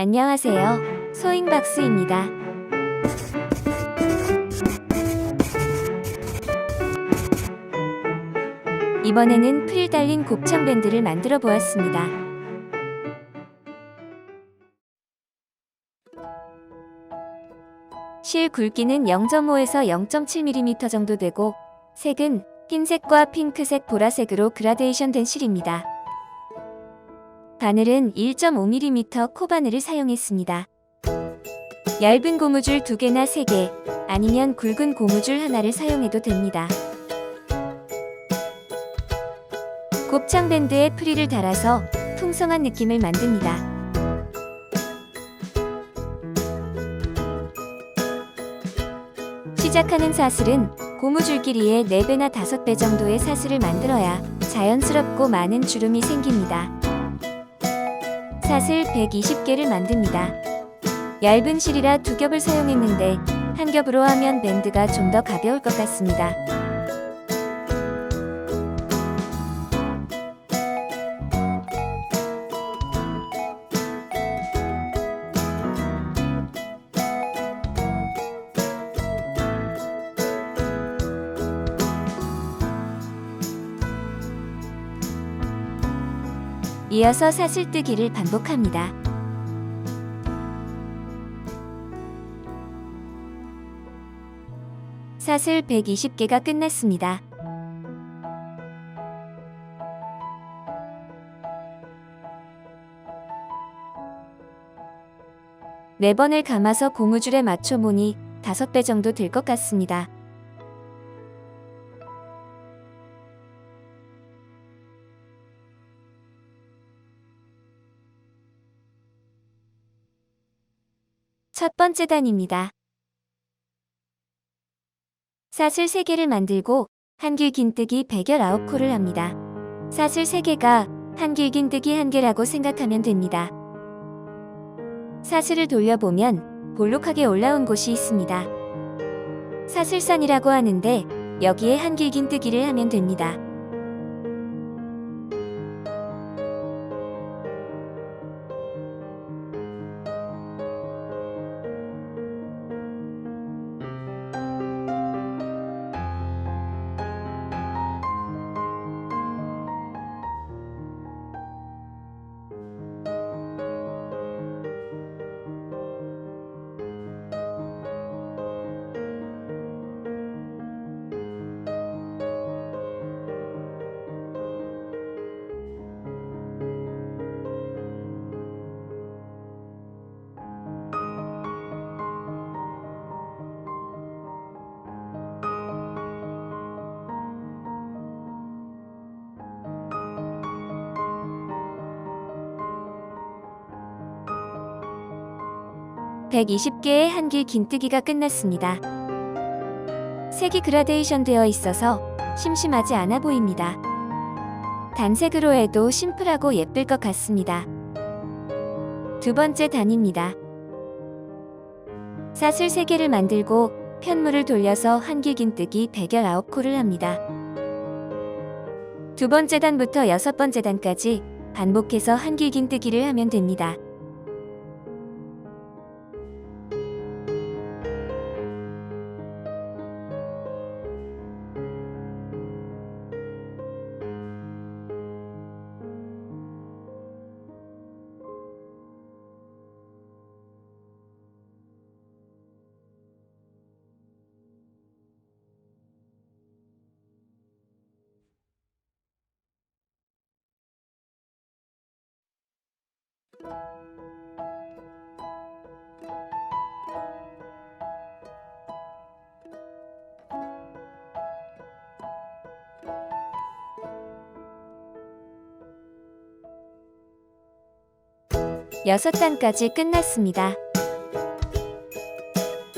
안녕하세요. 소잉박스입니다. 이번에는 프릴 달린 곱창 밴드를 만들어 보았습니다. 실 굵기는 0.5에서 0.7mm 정도 되고 색은 흰색과 핑크색, 보라색으로 그라데이션 된 실입니다. 바늘은 1.5mm 코바늘을 사용했습니다. 얇은 고무줄 2개나 3개, 아니면 굵은 고무줄 하나를 사용해도 됩니다. 곱창 밴드에 프릴을 달아서 풍성한 느낌을 만듭니다. 시작하는 사슬은 고무줄 길이의 4배나 5배 정도의 사슬을 만들어야 자연스럽고 많은 주름이 생깁니다. 사슬 120개를 만듭니다. 얇은 실이라 두 겹을 사용했는데 한 겹으로 하면 밴드가 좀 더 가벼울 것 같습니다. 이어서 사슬뜨기를 반복합니다. 사슬 120개가 끝났습니다. 네 번을 감아서 고무줄에 맞춰 보니 5배 정도 될 것 같습니다. 번째 단입니다. 사슬 3개를 만들고 한길 긴뜨기 119코를 합니다. 사슬 3개가 한길 긴뜨기 1개라고 생각하면 됩니다. 사슬을 돌려보면 볼록하게 올라온 곳이 있습니다. 사슬산이라고 하는데 여기에 한길 긴뜨기를 하면 됩니다. (120개의) 한길 긴뜨기가 끝났습니다. 색이 그라데이션 되어 있어서 심심하지 않아 보입니다. 단색으로 해도 심플하고 예쁠 것 같습니다. 두 번째 단입니다. 사슬 3개를 만들고 편물을 돌려서 한길 긴뜨기 119코를 합니다. 두 번째 단부터 여섯 번째 단까지 반복해서 한길 긴뜨기를 하면 됩니다. 여섯 단까지 끝났습니다.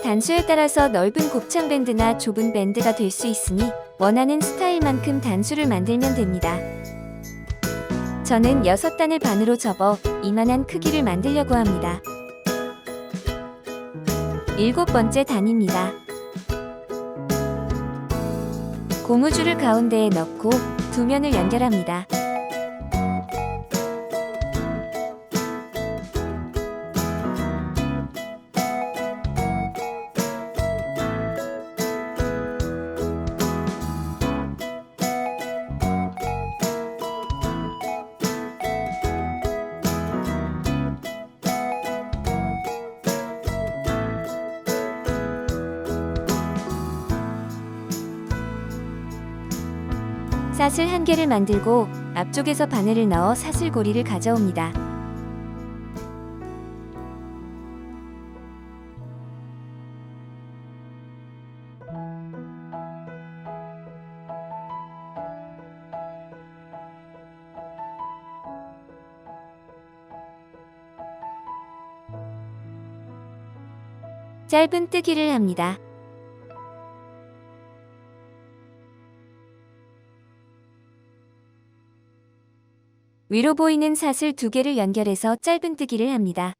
단수에 따라서 넓은 곱창 밴드나 좁은 밴드가 될 수 있으니 원하는 스타일만큼 단수를 만들면 됩니다. 저는 여섯 단을 반으로 접어 이만한 크기를 만들려고 합니다. 일곱 번째 단입니다. 고무줄을 가운데에 넣고 두 면을 연결합니다. 사슬 한 개를 만들고 앞쪽에서 바늘을 넣어 사슬고리를 가져옵니다. 짧은 뜨기를 합니다. 위로 보이는 사슬 두 개를 연결해서 짧은 뜨기를 합니다.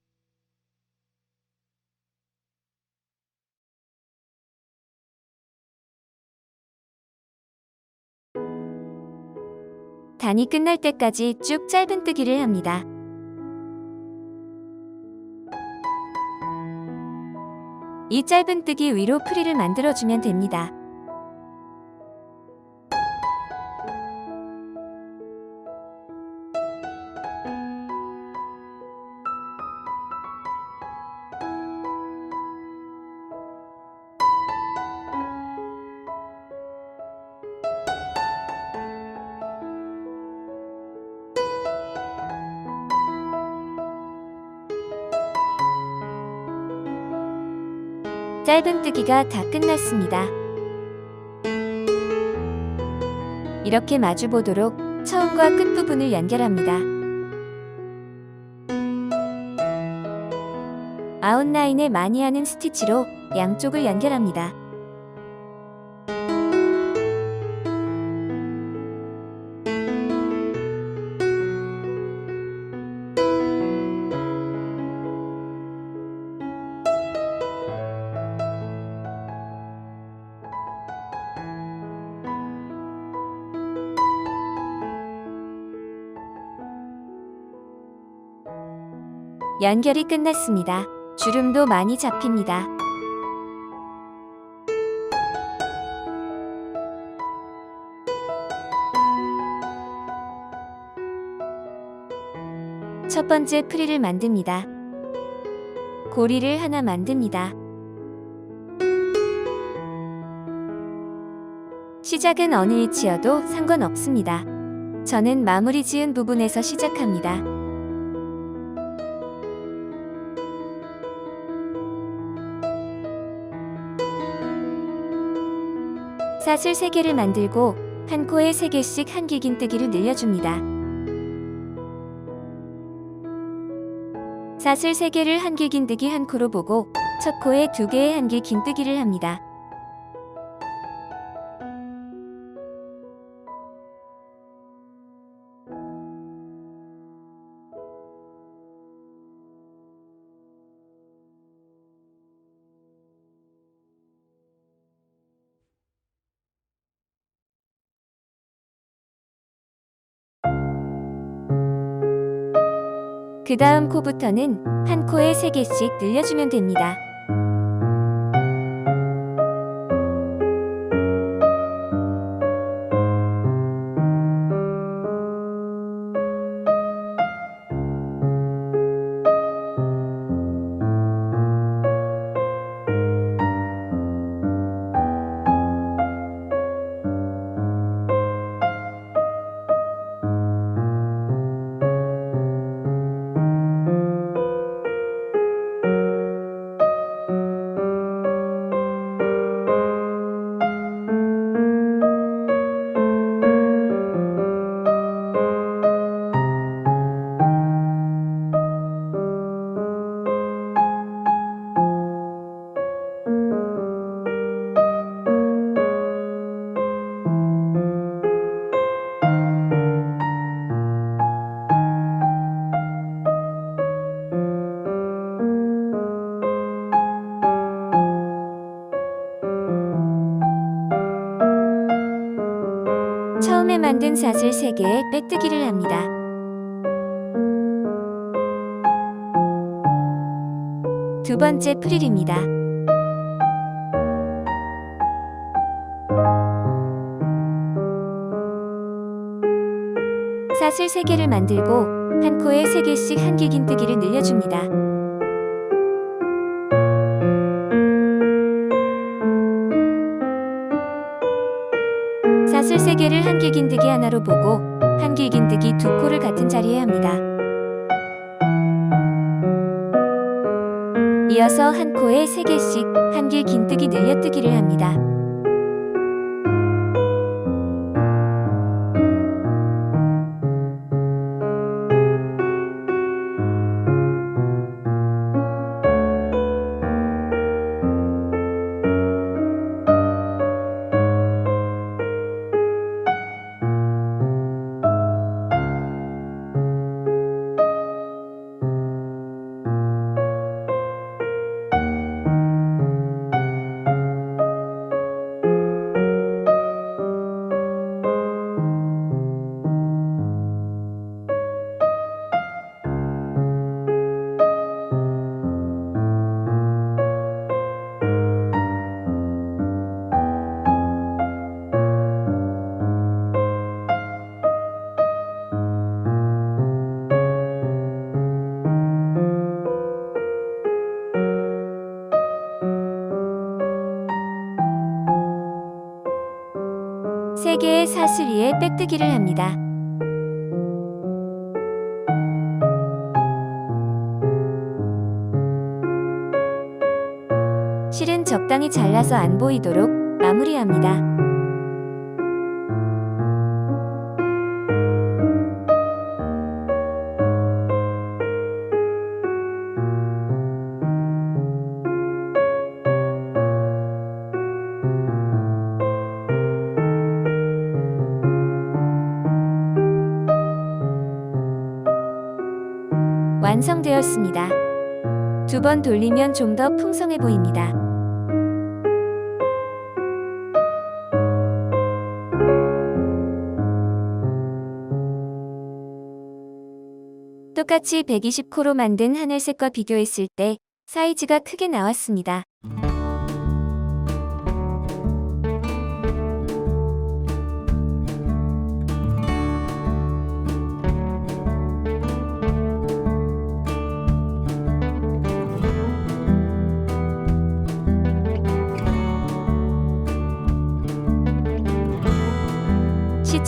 단이 끝날 때까지 쭉 짧은 뜨기를 합니다. 이 짧은 뜨기 위로 프리를 만들어주면 됩니다. 짧은 뜨기가 다 끝났습니다. 이렇게 마주 보도록 처음과 끝 부분을 연결합니다. 아웃라인에 많이 하는 스티치로 양쪽을 연결합니다. 연결이 끝났습니다. 주름도 많이 잡힙니다. 첫 번째 프리를 만듭니다. 고리를 하나 만듭니다. 시작은 어느 위치여도 상관없습니다. 저는 마무리 지은 부분에서 시작합니다. 사슬 3개를 만들고 한 코에 3개씩 한길긴뜨기를 늘려줍니다. 사슬 3개를 한길긴뜨기 한 코로 보고 첫 코에 2개의 한길긴뜨기를 합니다. 그 다음 코부터는 한 코에 3개씩 늘려주면 됩니다. 처음에 만든 사슬 3개에 빼뜨기를 합니다. 두 번째 프릴입니다. 사슬 3개를 만들고 한 코에 3개씩 한길긴뜨기를 늘려줍니다. 3개 개를 한길긴뜨기 하나로 보고 한길긴뜨기 두 코를 같은 자리에 합니다. 이어서 한 코에 세 개씩 한길긴뜨기 늘려뜨기를 합니다. 세 개의 사슬이에 빽뜨기를 합니다. 실은 적당히 잘라서 안 보이도록 마무리합니다. 완성되었습니다. 두 번 돌리면 좀 더 풍성해 보입니다. 똑같이 120코로 만든 하늘색과 비교했을 때 사이즈가 크게 나왔습니다.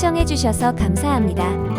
시청해주셔서 감사합니다.